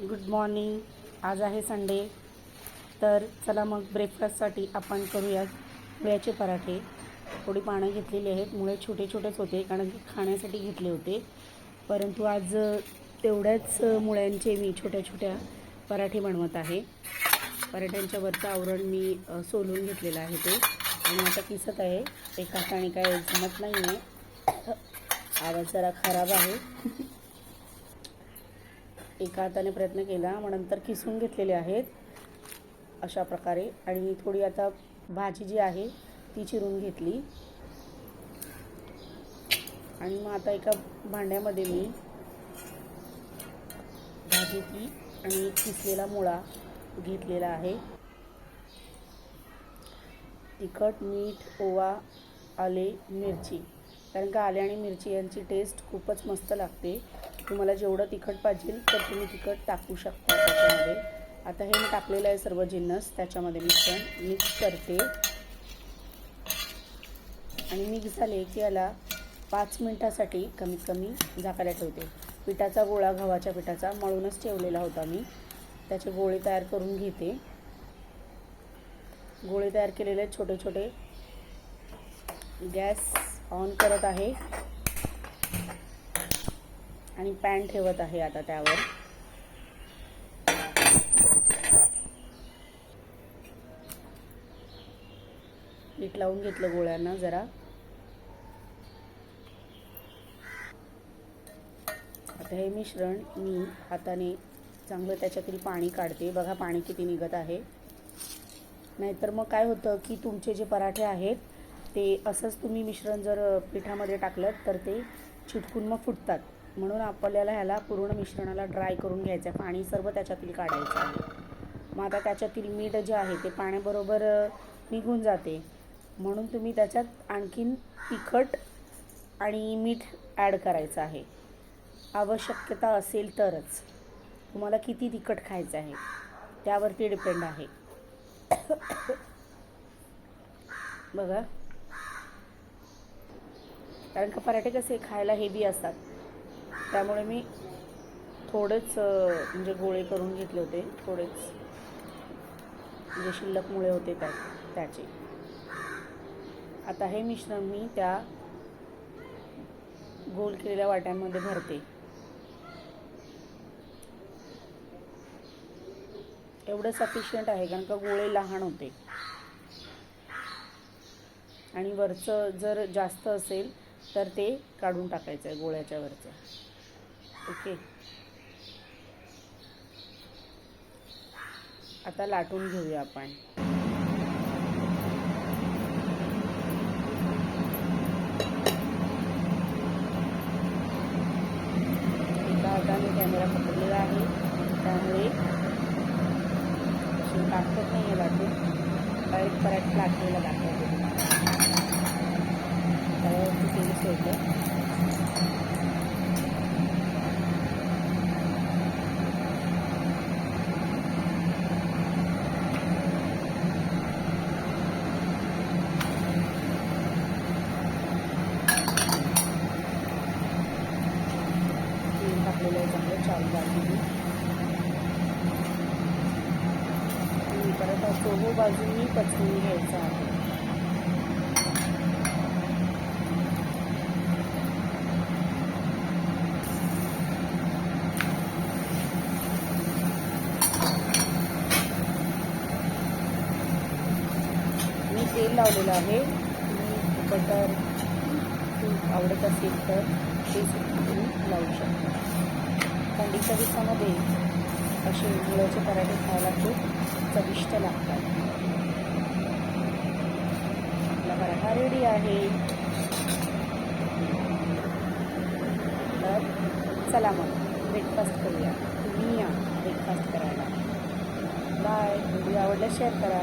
Good morning. आज आहे Sunday. तर चला मग ब्रेकफास्टसाठी आपण करूया मुळ्याचे पराठे. थोडी पानं घेतलेली आहेत. मुळे छोटे छोटेच होते कारण की खाण्यासाठी घेतले होते. परंतु आज तेवढ्याच मुळ्यांचे मी छोट्या छोट्या पराठे बनवत आहे. पराठ्यांच्या वरचं आवरण मी सोलून घेतलेलं आहे ते. आणि आता किसत आहे. एका हाताने काय जमत नाही आहे आवाज जरा खराब आहे. एका हाताने प्रयत्न केला मग नंतर किसून घेतलेले आहेत अशा प्रकारे. आणि थोडी आता भाजी जी आहे ती चिरून घेतली. आणि मग आता एका भांड्यामध्ये मी भाजी ती आणि किसलेला मुळा घेतलेला आहे. तिखट मीठ ओवा आले मिरची. कारण का आले आणि मिरची यांची टेस्ट खूपच मस्त लागते. तुम्हाला जेवढं तिखट पाहिजे तर तुम्ही तिखट टाकू शकता त्याच्यामध्ये. आता हे मी टाकलेलं आहे सर्व जिन्नस त्याच्यामध्ये मिश्रण मिक्स करते. आणि मिक्स झाले की याला पाच मिनटासाठी कमीत कमी झाकायला ठेवते. पिठाचा गोळा गव्हाच्या पिठाचा मळूनच ठेवलेला होता मी. त्याचे गोळे तयार करून घेते. गोळे तयार केलेले छोटे छोटे गॅस ऑन करत आहे. आणि पॅन ठेवत आहे आता त्यावर. पीठ लावून घेतलं गोळ्यांना जरा. आता हे मिश्रण मी हाताने चांगलं त्याच्यातील पाणी काढते. बघा पाणी किती निघत आहे. नाहीतर मग काय होतं की तुमचे जे पराठे आहेत ते असंच तुम्ही मिश्रण जर पिठामध्ये टाकलं तर ते चिटकून मग फुटतात. म्हणून आपल्याला ह्याला पूर्ण मिश्रणाला ड्राय करून घ्यायचं आहे पाणी सर्व त्याच्यातील काढायचं आहे. मग आता त्याच्यातील मीठ जे आहे ते पाण्याबरोबर निघून जाते. म्हणून तुम्ही त्याच्यात आणखीन तिखट आणि मीठ ॲड करायचं आहे. आवश्यकता असेल तरच. तुम्हाला किती तिखट खायचं आहे त्यावरती डिपेंड आहे. बघा. कारण का पराठे कसे खायला हेवी असतात. त्यामुळे मी थोडेच म्हणजे गोळे करून घेतले होते. थोडेच म्हणजे शिल्लक मुळे होते त्या त्याचे. आता हे मिश्रण मी त्या गोल केलेल्या वाट्यांमध्ये भरते. एवढं सफिशियंट आहे कारण का गोळे लहान होते. आणि वरचं जर जास्त असेल तर ते काढून टाकायचं आहे गोळ्याच्या वरचं. ओके. आता लाटून घेऊया आपण. एका हाताने कॅमेरा पकडलेला आहे. त्यामुळे अशी दाखवत नाही आहे लाटून. परत परत लाटलेला दाखवतो त्यावरती तिथे सोडलं. तेल टाकलेलं आहे चांगलं चार बाजूनी आणि परत चोहो बाजूनी पचवून घ्यायचं आहे मी तेल लावलेलं आहे. तुम्ही बटर तूप आवडत असेल तर ते तुम्ही लावू शकता. थंडीच्या दिवसामध्ये असे मुळाचे पराठे खायला खूप चविष्ट लागतात. आपला पराठा रेडी आहे. तर चला मग ब्रेकफास्ट करूया. तुम्ही या ब्रेकफास्ट करायला. बाय व्हिडिओ आवडला शेअर करा.